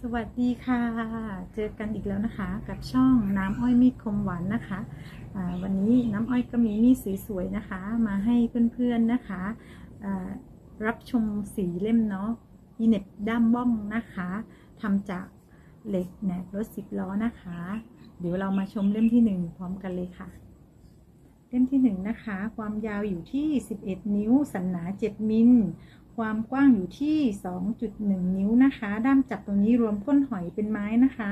สวัสดีค่ะ เจอกันอีกแล้วนะคะ กับช่องน้ำอ้อยมีดคมหวานนะคะอ่าวันนี้น้ำอ้อยก็มีมีดสวยๆนะคะ มาให้เพื่อนๆนะคะอ่ารับชมสีเล่มเนาะอีเน็บด้ามบ้องนะคะทำจากเหล็กแหนบรถสิบล้อนะคะ เดี๋ยวเรามาชมเล่มที่หนึ่งพร้อมกันเลยค่ะ เล่มที่หนึ่งนะคะ ความยาวอยู่ที่ 11 นิ้ว สันหนา 7 มิล ความกว้างอยู่ที่ 2.1 นิ้วนะคะ ด้ามจับตรงนี้รวมก้นหอยเป็นไม้นะคะ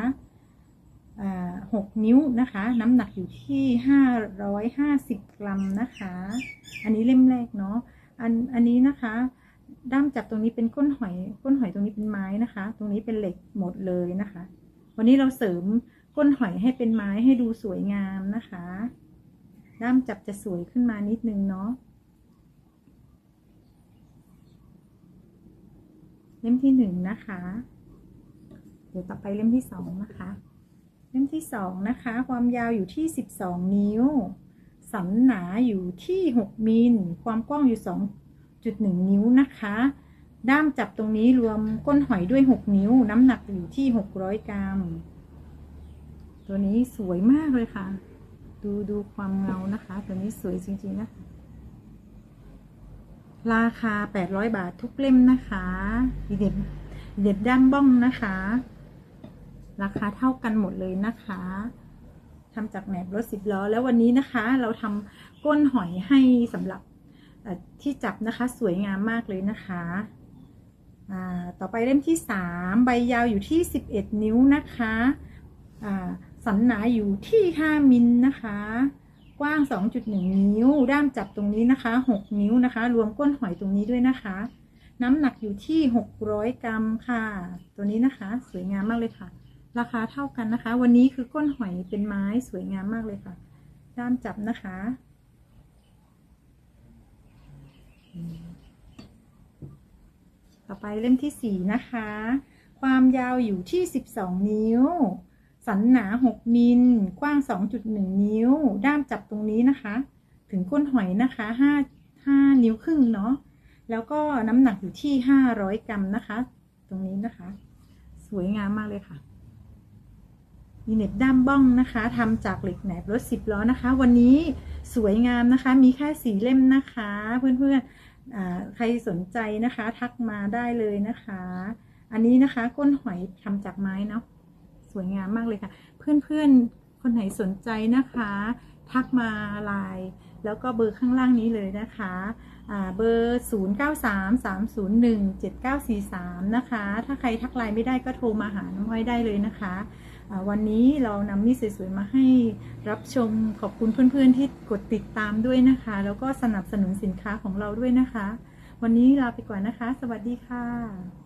อ่า6นิ้วนะคะ น้ำหนักอยู่ที่ 550 กรัมนะคะ อันนี้เล่มแรกเนาะ อันอันนี้นะคะ ด้ามจับตรงนี้เป็นก้นหอย ก้นหอยตรงนี้เป็นไม้นะคะ ตรงนี้เป็นเหล็กหมดเลยนะคะ วันนี้เราเสริมก้นหอยให้เป็นไม้ให้ดูสวยงามนะคะ ด้ามจับจะสวยขึ้นมานิดนึงเนาะเล่มที่หนึ่งนะคะ เดี๋ยวต่อไปเล่มที่สองนะคะ เล่มที่สองนะคะ ความยาวอยู่ที่สิบสองนิ้ว สันหนาอยู่ที่หกมิล ความกว้างอยู่สองจุดหนึ่งนิ้วนะคะ ด้ามจับตรงนี้รวมก้นหอยด้วยหกนิ้ว น้ำหนักอยู่ที่หกร้อยกรัม ตัวนี้สวยมากเลยค่ะ ดูดูความเงานะคะตัวนี้สวยจริง ๆ นะคะราคา 800 บาททุกเล่มนะคะเด็ดเด็ดด้ามบ้องนะคะ ราคาเท่ากันหมดเลยนะคะทำจากแหนบรถสิบล้อ แล้ววันนี้นะคะ เราทำก้นหอยให้สำหรับที่จับนะคะ สวยงามมากเลยนะคะต่อไปเล่มที่ 3 ใบยาวอยู่ที่ 11 นิ้วนะคะ สันหนาอยู่ที่ 5 มิลนะคะ กว้าง 2.1 นิ้ว ด้ามจับตรงนี้นะคะ 6 นิ้วนะคะ รวมก้นหอยตรงนี้ด้วยนะคะ น้ำหนักอยู่ที่ 600 กรัมค่ะ ตัวนี้นะคะ สวยงามมากเลยค่ะ ราคาเท่ากันนะคะ วันนี้คือก้นหอยเป็นไม้สวยงามมากเลยค่ะ ด้ามจับนะคะ ต่อไปเล่มที่ 4 นะคะ ความยาวอยู่ที่ 12 นิ้ว สันหนา 6 มิล กว้าง 2.1 นิ้ว ด้ามจับตรงนี้นะคะ ถึงก้นหอยนะคะ5 5นิ้วครึ่งเนาะ แล้วก็น้ำหนักอยู่ที่ 500 กรัมนะคะ ตรงนี้นะคะ สวยงามมากเลยค่ะ มีเน็บด้ามบ้องนะคะทำจากเหล็กแหนบรถสิบล้อนะคะ วันนี้สวยงามนะคะ มีแค่สีเล่มนะคะ เพื่อนๆ ใครสนใจนะคะ ทักมาได้เลยนะคะ อันนี้นะคะก้นหอยทำจากไม้เนาะ สวยงามมากเลยค่ะ เพื่อนๆ คนไหนสนใจนะคะ ทักมาไลน์แล้วก็เบอร์ข้างล่างนี้เลยนะคะอ่าเบอร์ 0933017943 นะคะ ถ้าใครทักไลน์ไม่ได้ก็โทรมาหาน้องอ้อยได้เลยนะคะ วันนี้เรานำมีดสวยๆมาให้รับชมขอบคุณเพื่อนๆที่กดติดตามด้วยนะคะ แล้วก็สนับสนุนสินค้าของเราด้วยนะคะ วันนี้ลาไปก่อนนะคะ สวัสดีค่ะ